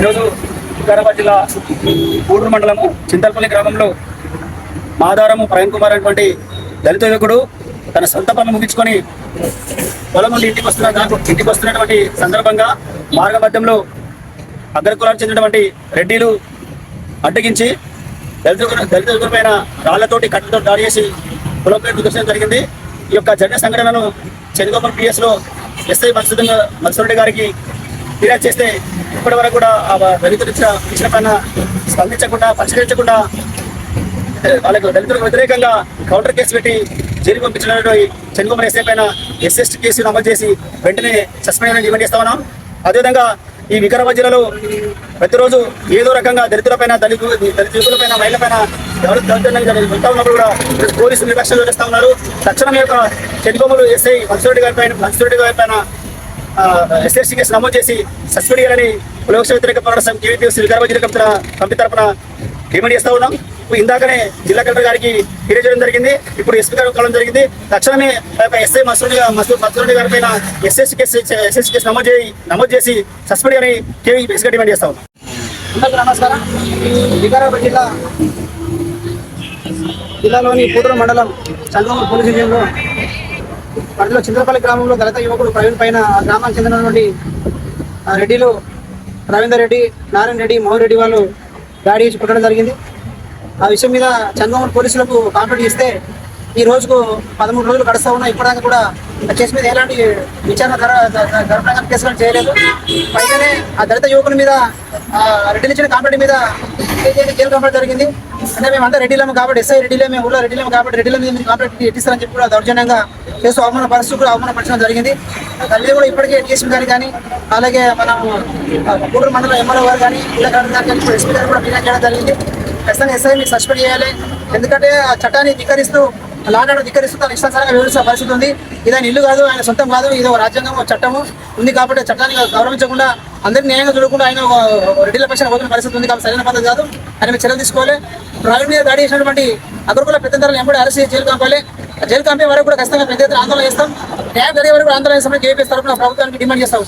ఈరోజు వికారాబాద్ జిల్లా గూడూరు మండలము చింతలపల్లి గ్రామంలో మాదారము ప్రవీణ్ కుమార్ అనేటువంటి దళిత యువకుడు తన సొంత పనులు ముగించుకొని పొలం నుండి ఇంటికి వస్తున్న ఇంటికి వస్తున్నటువంటి సందర్భంగా మార్గ మధ్యంలో అగ్రకులానికి చెందినటువంటి రెడ్డిలు అడ్డగించి దళిత దళిత యువకుల రాళ్ళతోటి కట్టతో దాడి చేసి పొలంపై దుర్దర్శనం జరిగింది. ఈ యొక్క జరిగిన సంఘటనను చెనుగోపల్ పిఎస్లో ఎస్ఐ మత్స్య మత్స్యరెడ్డి గారికి ఫిర్యాదు చేస్తే ఇప్పటి వరకు కూడా ఆ దళితులు ఇచ్చిన ఇచ్చిన పైన స్పందించకుండా పరిష్కరించకుండా వాళ్ళకు దళితులకు వ్యతిరేకంగా కౌంటర్ కేసు పెట్టి జైలు పంపించినటువంటి చెన్గోమర్ ఎస్ఐ పైన ఎస్ఎస్టీ కేసు నమోదు చేసి వెంటనే సస్పెండ్ డిమాండ్ చేస్తా ఉన్నాం. అదేవిధంగా ఈ వికారాబాద్ జిల్లాలో ప్రతిరోజు ఏదో రకంగా దళితులపైన దళితు దళిత యువకులపైన మహిళలపైన ఎవరు దళితులు వెళ్తా ఉన్నప్పుడు కూడా పోలీసులు నిర్లక్ష్యం చేస్తా ఉన్నారు. తక్షణం యొక్క చెన్గోమలు ఎస్ఐ మన్సూరెడ్డి గారి పైన మన్సూరెడ్డి గారి పైన ఎస్ఎస్సీ కేసు నమోదు చేసి సస్పెండ్ చేయాలని కులవక్ష వ్యతిరేక పోరాట సమితి కేవీపీఎస్ వికారాబాద్ జిల్లా కమిటీ కమిటీ తరఫున డిమాండ్ చేస్తూ ఉన్నాం. ఇందాకనే జిల్లా కలెక్టర్ గారికి ఫిర్యాదు చేయడం జరిగింది. ఇప్పుడు ఎస్పీ గారు కలవడం జరిగింది. తక్షణమే ఎస్ఐ మసూరి మసూర్ మసూరి గారి పైన ఎస్ఎస్ కేసు ఎస్ఎస్ కేసు నమోదు చేయి నమోదు చేసి సస్పెండ్ అని కేవీపీఎస్గా డిమాండ్ చేస్తా ఉన్నాం. అందరికీ నమస్కారం. వికారాబాద్ జిల్లా జిల్లాలోని కూతురు మండలం చంద్రమూరు పోలీస్ స్టేషన్లో పరిధిలో చింద్రపల్లి గ్రామంలో దళిత యువకుడు ప్రవీణ్ పైన ఆ గ్రామానికి చెందినటువంటి ఆ రెడ్డిలు రవీందర్ రెడ్డి నారాయణ రెడ్డి మోహన్ రెడ్డి వాళ్ళు దాడి చేసి కొట్టడం జరిగింది. ఆ విషయం మీద చంద్రమూరు పోలీసులకు కాంప్లైంట్ ఇస్తే ఈ రోజుకు పదమూడు రోజులు గడుస్తూ ఉన్నా ఇప్పటిదాకా కూడా ఆ కేసు మీద ఎలాంటి విచారణ గర్భంగా కేసులు చేయలేదు. పైగానే ఆ దళిత యువకుల మీద ఆ రెడ్డిలు ఇచ్చిన మీద జైలు కంప్లైంట్ జరిగింది. అంటే మేమంతా రెడ్డిలేము కాబట్టి ఎస్ఐ రెడ్డిలే మేము ఊళ్ళో రెడ్డిలేము కాబట్టి రెడ్డిల మీద మీరు ఎట్టిస్తారని చెప్పి కూడా దౌర్జన్యంగా కేసు అవమాన పరిస్థితి కూడా అవమానపరచడం జరిగింది. తల్లి కూడా ఇప్పటికే డిఎస్పీ గారు కానీ అలాగే మనం కూడూరు మండలం ఎంఆర్ఓ గారు కానీ ఇలా గారు కానీ ఎస్పీ గారు కూడా ఫిర్యాదు చేయడం జరిగింది. ఖచ్చితంగా ఎస్ఐ మీకు సస్పెండ్ చేయాలి. ఎందుకంటే ఆ చట్టాన్ని ధిక్కరిస్తూ లాంటి ధిక్కరిస్తూ తన ఇష్టానుసారంగా వివరిస్తున్న పరిస్థితి ఉంది. ఇది ఆయన ఇల్లు కాదు ఆయన సొంతం కాదు ఇది ఒక రాజ్యాంగం చట్టము ఉంది కాబట్టి చట్టాన్ని గౌరవించకుండా అందరినీ న్యాయంగా చూడకుండా ఆయన రెడ్డిల పక్షాన పోతున్న పరిస్థితి ఉంది కాబట్టి సరైన పద్ధతి కాదు. ఆయన మీద చర్యలు తీసుకోవాలి. ప్రైవేట్ మీద దాడి చేసినటువంటి అగ్రకుల పెద్దంతరాలు ఎంబడి అరెస్ట్ చేసి జైలు పంపాలి. జైలు కంపే వరకు కూడా ఖచ్చితంగా పెద్ద ఎత్తున ఆందోళన చేస్తాం. న్యాయం జరిగే వరకు కూడా ఆందోళన చేస్తామని కేపీఎస్ తరఫున ప్రభుత్వానికి డిమాండ్ చేస్తాం.